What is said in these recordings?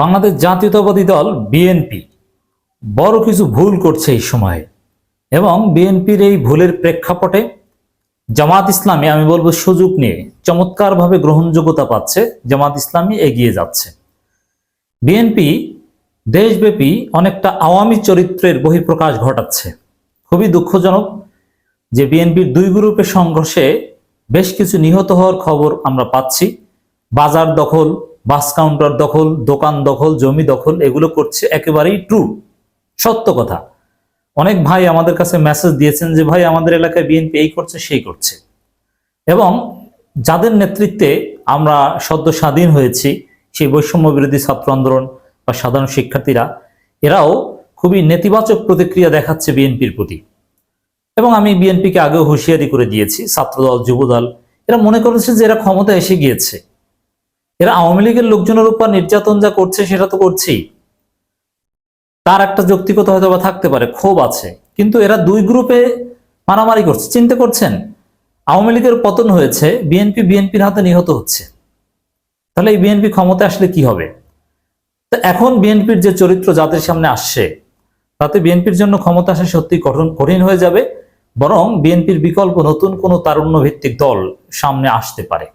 বাংলাদেশ জাতীয়তাবাদী দল বিএনপি বড় কিছু ভুল করছে এই সময়ে এবং বিএনপির এই ভুলের প্রেক্ষাপটে জামাত ইসলামী, আমি বলব সুযোগ নিয়ে চমৎকারভাবে গ্রহণযোগ্যতা পাচ্ছে, জামাত ইসলামী এগিয়ে যাচ্ছে। বিএনপি দেশব্যাপী অনেকটা আওয়ামী চরিত্রের বহিঃপ্রকাশ ঘটাচ্ছে। খুবই দুঃখজনক যে বিএনপির দুই গ্রুপের সংঘর্ষে বেশ কিছু নিহত হওয়ার খবর আমরা পাচ্ছি। বাজার দখল বাস কাউন্টার দখল, দোকান দখল, জমি দখল, এগুলো করছে একেবারেই ট্রু সত্য কথা। অনেক ভাই আমাদের কাছে মেসেজ দিয়েছেন যে, ভাই, আমাদের এলাকায় বিএনপি এই করছে, সেই করছে। এবং যাদের নেতৃত্বে আমরা সদ্য স্বাধীন হয়েছি, সেই বৈষম্য বিরোধী ছাত্র আন্দোলন বা সাধারণ শিক্ষার্থীরা, এরাও খুবই নেতিবাচক প্রতিক্রিয়া দেখাচ্ছে বিএনপির প্রতি। এবং আমি বিএনপিকে আগেও হুঁশিয়ারি করে দিয়েছি, ছাত্রদল, যুবদল, এরা মনে করেছে যে এরা ক্ষমতা এসে গিয়েছে। এরা আওয়ামী লীগের লোকজনের উপর নির্যাতন যা করছে, সেটা তো করছেই। তার একটা যৌক্তিকতা হয়তো বা থাকতে পারে, ক্ষোভ আছে। কিন্তু এরা দুই গ্রুপে মারামারি করছে। চিন্তা করছেন, আওয়ামী লীগের পতন হয়েছে, বিএনপি বিএনপির হাতে নিহত হচ্ছে। তাহলে এই বিএনপি ক্ষমতা আসলে কি হবে? তো এখন বিএনপির যে চরিত্র যাদের সামনে আসছে, তাতে বিএনপির জন্য ক্ষমতা আসা সত্যি কঠিন কঠিন হয়ে যাবে। বরং বিএনপির বিকল্প নতুন কোনো তারুণ্য ভিত্তিক দল সামনে আসতে পারে।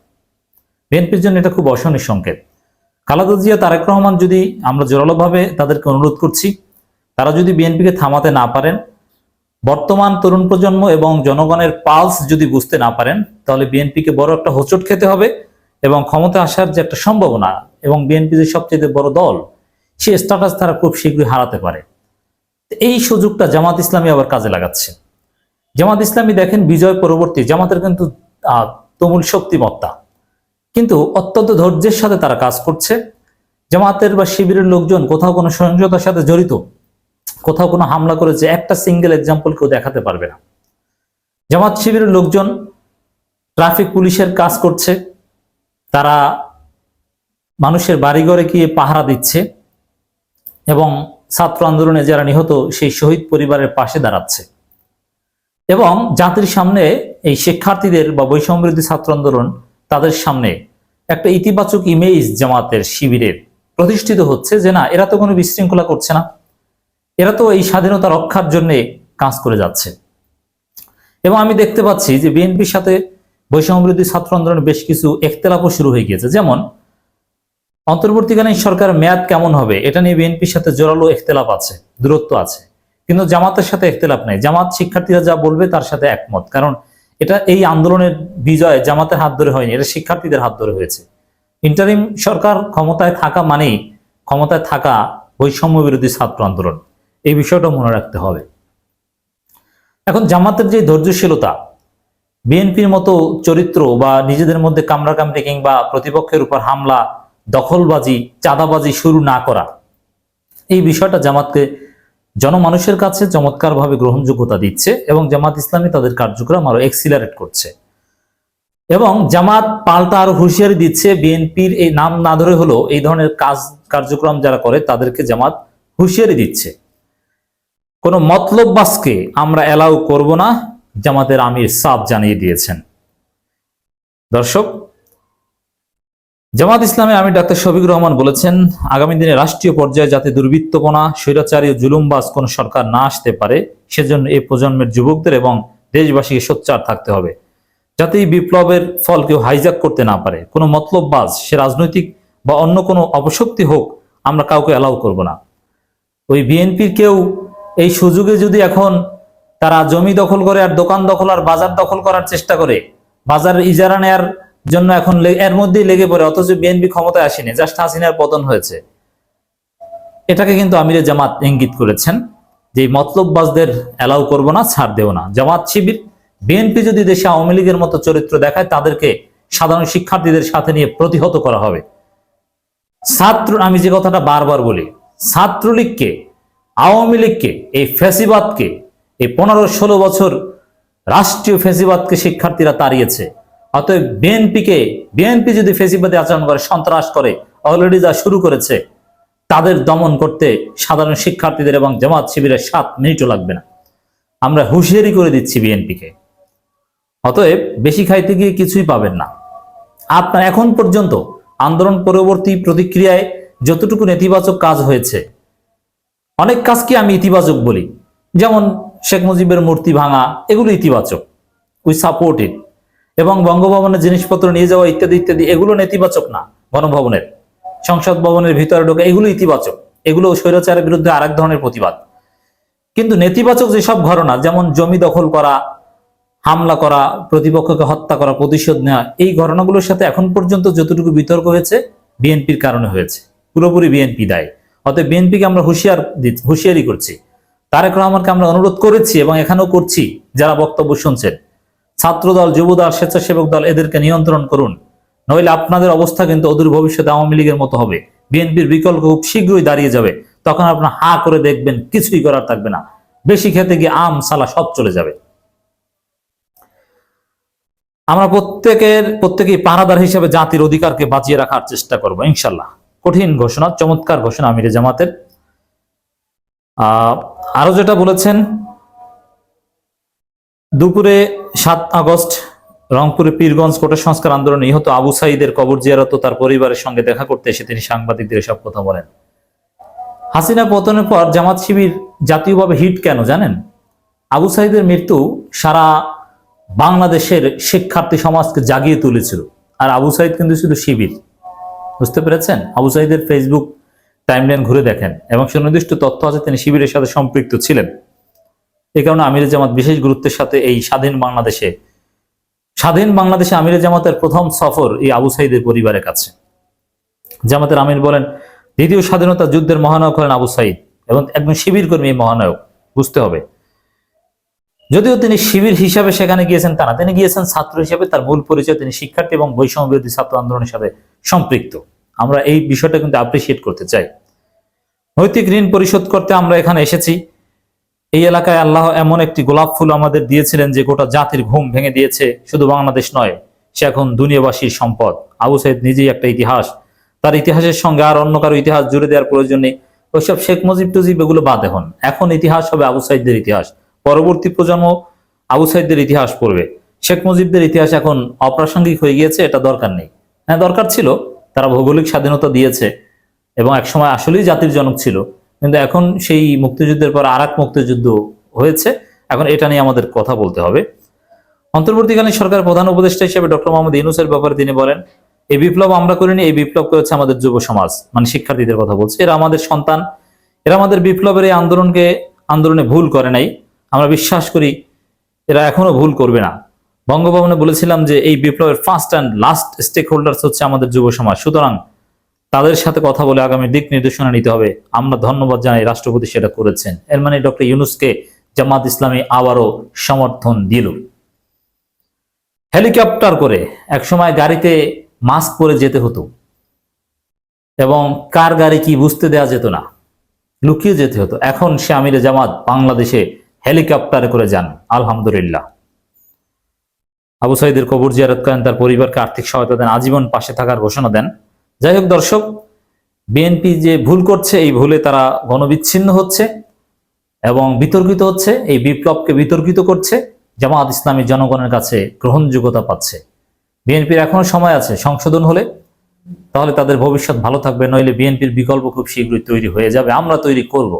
বিএনপির জন্য এটা খুব অশনির সংকেত। খালেদা জিয়া, তারেক রহমান যদি আমরা জোরালোভাবে তাদেরকে অনুরোধ করছি, তারা যদি বিএনপিকে থামাতে না পারেন, বর্তমান তরুণ প্রজন্ম এবং জনগণের পালস যদি বুঝতে না পারেন, তাহলে বিএনপিকে বড় একটা হোঁচট খেতে হবে এবং ক্ষমতা আসার যে একটা সম্ভাবনা এবং বিএনপি যে সবচেয়ে বড় দল, সে স্ট্যাটাস তারা খুব শীঘ্রই হারাতে পারে। এই সুযোগটা জামাত ইসলামী আবার কাজে লাগাচ্ছে। জামাত ইসলামী দেখেন বিজয় পরবর্তী, জামাতের কিন্তু তুমুল শক্তিমত্তা। কিন্তু অত্যন্ত ধৈর্যের সাথে তারা কাজ করছে। জামাতের বা শিবিরের লোকজন কোথাও কোনো সহিংসতার সাথে জড়িত, কোথাও কোনো হামলা করেছে, একটা সিঙ্গেল এক্সাম্পল কেউ দেখাতে পারবে না। জামাত শিবিরের লোকজন ট্রাফিক পুলিশের কাজ করছে, তারা মানুষের বাড়িঘরে গিয়ে পাহারা দিচ্ছে এবং ছাত্র আন্দোলনে যারা নিহত সেই শহীদ পরিবারের পাশে দাঁড়াচ্ছে। এবং জাতির সামনে এই শিক্ষার্থীদের বা বৈষম্যবিরোধী ছাত্র আন্দোলন তাদের সামনে একটা ইতিবাচক ইমেজ জামাতের শিবিরের প্রতিষ্ঠিত হচ্ছে যে না, এরা তো কোনো বিশৃঙ্খলা করছে না। এরা তো এই স্বাধীনতা রক্ষার জন্য কাজ করে যাচ্ছে। এবং আমি দেখতে পাচ্ছি যে বিএনপির সাথে বৈষম্যবিরোধী ছাত্র আন্দোলনের বেশ কিছু একতলাপও শুরু হয়ে গিয়েছে। যেমন, অন্তর্বর্তীকালীন সরকার মেয়াদ কেমন হবে? এটা নিয়ে বিএনপির সাথে জোরালো একতলাপ আছে, দূরত্ব আছে। কিন্তু জামাতের সাথে একতলাপ নেই। জামাত শিক্ষার্থীরা যা বলবে তার সাথে একমত। কারণ এটা এই আন্দোলনের বিজয় জামাতের হাত ধরে হয়নি, এটা শিক্ষার্থীদের হাত ধরে হয়েছে। ইন্টারিম সরকার ক্ষমতায় থাকা মানেই ক্ষমতায় থাকা বৈষম্য বিরোধী ছাত্র আন্দোলন। এই বিষয়টা মনে রাখতে হবে। এখন জামাতের যে ধৈর্যশীলতা, বিএনপির মতো চরিত্র বা নিজেদের মধ্যে কামড়াকামড়ি কিংবা প্রতিপক্ষের উপর হামলা, দখলবাজি, চাঁদাবাজি শুরু না করা, এই বিষয়টা জামাতকে জনমানুষের কাছে চমৎকারভাবে গ্রহণযোগ্যতা দিচ্ছে এবং জামাত ইসলামী তাদের কার্যক্রম আরও এক্সিলারেট করছে। এবং জামাত পাল্টা আরও হুঁশিয়ারি দিচ্ছে, বিএনপির এই নাম না ধরে হলো এই ধরনের কাজ, কার্যক্রম যারা করে তাদেরকে জামাত হুঁশিয়ারি দিচ্ছে। কোনো মতলববাসকে আমরা অ্যালাউ করব না, জামাতের আমির সাফ জানিয়ে দিয়েছেন। দর্শক জামাত ইসলামে আমি ডাক্তার শফিক রহমান বলেছেন, আগামী দিনে রাষ্ট্রীয় পর্যায়ে যাতে দুর্বৃত্তপনা, স্বৈরাচারী ও জুলুমবাজ কোনো সরকার না আসতে পারে, সেজন্য এই প্রজন্মের যুবকদের এবং দেশবাসীকে সোচ্চার থাকতে হবে। যাতে এই বিপ্লবের ফল কেউ হাইজাক করতে না পারে, কোনো মতলববাজ, সে রাজনৈতিক বা অন্য কোনো অপশক্তি হোক, আমরা কাউকে অ্যালাউ করব না। ওই বিএনপির কেউ এই সুযোগে যদি এখন তারা জমি দখল করে আর দোকান দখল আর বাজার দখল করার চেষ্টা করে, বাজারের ইজারা নেয়ার জন্য এখন এর মধ্যেই লেগে পড়ে, অথচ বিএনপি ক্ষমতায় আসেনি, জাস্ট হাসিনার পতন হয়েছে। এটাকে কিন্তু আমিরে জামাত ইঙ্গিত করেছেন যে মতলববাজদের অ্যালাউ করব না, ছাড় দেব না। জামাত শিবির বিএনপি যদি দেশে আওয়ামী লীগের মতো চরিত্র দেখায়, তাদেরকে সাধারণ শিক্ষার্থীদের সাথে নিয়ে প্রতিহত করা হবে। ছাত্র আমি যে কথাটা বারবার বলি, ছাত্রলীগকে, আওয়ামী লীগকে, এই ফ্যাসিবাদকে এই পনেরো ষোলো বছর রাষ্ট্রীয় ফেসিবাদকে শিক্ষার্থীরা তাড়িয়েছে। অতএব বিএনপিকে, বিএনপি যদি ফেসিবাদী আচরণ করে, সন্ত্রাস করে অলরেডি যা শুরু করেছে, তাদের দমন করতে সাধারণ শিক্ষার্থীদের এবং জামাত শিবিরের সাত মিনিটও লাগবে না। আমরা হুঁশিয়ারি করে দিচ্ছি বিএনপিকে। অতএব বেশি খাইতে গিয়ে কিছুই পাবেন না। আপনার এখন পর্যন্ত আন্দোলন পরবর্তী প্রতিক্রিয়ায় যতটুকু নেতিবাচক কাজ হয়েছে, অনেক কাজকে আমি ইতিবাচক বলি? যেমন শেখ মুজিবের মূর্তি ভাঙা, এগুলো ইতিবাচক। উই সাপোর্ট ইট এবং বঙ্গভবনের জিনিসপত্র নিয়ে যাওয়া ইত্যাদি ইত্যাদি, এগুলো নেতিবাচক না গণভবনের। সংসদ ভবনের ভিতরে ঢোকা এগুলো ইতিবাচক। এগুলো স্বৈরাচারের বিরুদ্ধে আরেক ধরনের প্রতিবাদ। কিন্তু নেতিবাচক যেসব ঘটনা, যেমন জমি দখল করা, হামলা করা, প্রতিপক্ষকে হত্যা করা, প্রতিশোধ নেওয়া, এই ঘটনাগুলোর সাথে এখন পর্যন্ত যতটুকু বিতর্ক হয়েছে, বিএনপির কারণে হয়েছে। পুরোপুরি বিএনপি দায়। অতএব বিএনপিকে আমরা হুঁশিয়ার হুঁশিয়ারি করছি। তারেক রহমানকে আমরা অনুরোধ করেছি এবং এখানেও করছি, যারা বক্তব্য শুনছেন। ছাত্রদল যুবদল স্বেচ্ছাসেবক দল এদেরকে নিয়ন্ত্রণ করুন। নইলে আপনাদের অবস্থা কিন্তু অদূর ভবিষ্যতে আওয়ামী লীগের মতো হবে। বিএনপির বিকল্প খুব শীঘ্রই দাঁড়িয়ে যাবে। তখন আপনার হা করে দেখবেন কিছুই করার থাকবে না। বেশি খেতে গিয়ে আম সালা সব চলে যাবে। আমরা প্রত্যেকের প্রত্যেকেই পাহারাদার হিসেবে জাতির অধিকারকে বাঁচিয়ে রাখার চেষ্টা করব ইনশাল্লাহ। কঠিন ঘোষণা চমৎকার ঘোষণা আমিরে জামাতের। আহ, আরও যেটা বলেছেন দুপুরে সাত আগস্ট রংপুরে পীরগঞ্জ কোটা সংস্কার আন্দোলনে নিহত আবু সাইদের কবর জিয়ারত তার পরিবারের সঙ্গে দেখা করতে এসে তিনি সাংবাদিকদের এসব কথা বলেন। হাসিনা পতনের পর জামাত শিবির জাতীয়ভাবে হিট কেন জানেন? আবু সাইদের মৃত্যু সারা বাংলাদেশের শিক্ষার্থী সমাজকে জাগিয়ে তুলেছিল, আর আবু সাইদ কিন্তু ছিল শিবির। বুঝতে পেরেছেন? আবু সাইদের ফেসবুক টাইমলাইন ঘুরে দেখেন, এবং সুনির্দিষ্ট তথ্য আছে, তিনি শিবিরের সাথে সম্পৃক্ত ছিলেন। এই কারণে আমির জামাত বিশেষ গুরুত্বের সাথে এই স্বাধীন বাংলাদেশে স্বাধীন বাংলাদেশে আমির জামাতের প্রথম সফর এই আবু সাইদের পরিবারের কাছে। জামাতের আমির বলেন, দ্বিতীয় স্বাধীনতা যুদ্ধের মহানায়ক হলেন আবু সাইদ এবং একজন শিবির কর্মী এই মহানায়ক, বুঝতে হবে। যদিও তিনি শিবির হিসাবে সেখানে গিয়েছেন তা না, তিনি গিয়েছেন ছাত্র হিসেবে, তার মূল পরিচয় তিনি শিক্ষার্থী এবং বৈষম্য বিরোধী ছাত্র আন্দোলনের সাথে সম্পৃক্ত। আমরা এই বিষয়টা কিন্তু অ্যাপ্রিসিয়েট করতে চাই। নৈতিক ঋণ পরিশোধ করতে আমরা এখানে এসেছি। এই এলাকায় আল্লাহ এমন একটি গোলাপ ফুল আমাদের দিয়েছিলেন যে গোটা জাতির ঘুম ভেঙে দিয়েছে, শুধু বাংলাদেশ নয়, সে এখন দুনিয়াবাসীর সম্পদ। আবু সাইদ নিজেই একটা ইতিহাস। তার ইতিহাসের সঙ্গে আর অন্য কারও ইতিহাস জুড়ে দেওয়ার প্রয়োজন নেই। ওইসব শেখ মুজিব টুজিব এগুলো বাদ এখন এখন ইতিহাস হবে আবু সাইদদের ইতিহাস। পরবর্তী প্রজন্ম আবু সাইদদের ইতিহাস পড়বে। শেখ মুজিবদের ইতিহাস এখন অপ্রাসঙ্গিক হয়ে গিয়েছে, এটা দরকার নেই। হ্যাঁ দরকার ছিল, তারা ভৌগোলিক স্বাধীনতা দিয়েছে এবং একসময় আসলেই জাতির জনক ছিল। কিন্তু এখন সেই মুক্তিযুদ্ধের পর আর মুক্তিযুদ্ধ হয়েছে। এখন এটা নিয়ে আমাদের কথা বলতে হবে। অন্তর্বর্তীকালীন সরকার প্রধান উপদেষ্টা হিসেবে ডক্টর মোহাম্মদ ইউনুসের ব্যাপারে তিনি বলেন, এই বিপ্লব আমরা করিনি, এই বিপ্লব করেছে আমাদের যুব সমাজ মানে শিক্ষার্থীদের কথা বলছে। এরা আমাদের সন্তান, এরা আমাদের বিপ্লবের এই আন্দোলনকে, আন্দোলনে ভুল করে নাই। আমরা বিশ্বাস করি এরা এখনও ভুল করবে না। বঙ্গভবনে বলেছিলাম যে এই বিপ্লবের first and last stakeholders হচ্ছে আমাদের যুব সমাজ। সুতরাং তাদের সাথে কথা বলে আগামী দিক নির্দেশনা নিতে হবে। আমরা ধন্যবাদ জানাই রাষ্ট্রপতি সেটা করেছেন। এর মানে ডক্টর ইউনুসকে জামাত ইসলামী আবারও সমর্থন দিল। হেলিকপ্টার করে একসময় গাড়িতে মাস্ক পরে যেতে হতো এবং কার গাড়ি কি বুঝতে দেওয়া যেত না, লুকিয়ে যেতে হতো। এখন সে আমিরে জামাত বাংলাদেশে হেলিকপ্টারে করে যান, আলহামদুলিল্লাহ। আবু সাইদের কবর জিয়ারত করেন, তার পরিবারকে আর্থিক সহায়তা দেন, আজীবন পাশে থাকার ঘোষণা দেন। যাই হোক দর্শক, বিএনপি যে ভুল করছে, এই ভুলে তারা গণবিচ্ছিন্ন হচ্ছে এবং বিতর্কিত হচ্ছে, এই বিপ্লবকে বিতর্কিত করছে, জামাত ইসলামী জনগণের কাছে গ্রহণযোগ্যতা পাচ্ছে। বিএনপির এখনও সময় আছে সংশোধন হলে, তাহলে তাদের ভবিষ্যৎ ভালো থাকবে, নইলে বিএনপির বিকল্প খুব শীঘ্রই তৈরি হয়ে যাবে, আমরা তৈরি করব।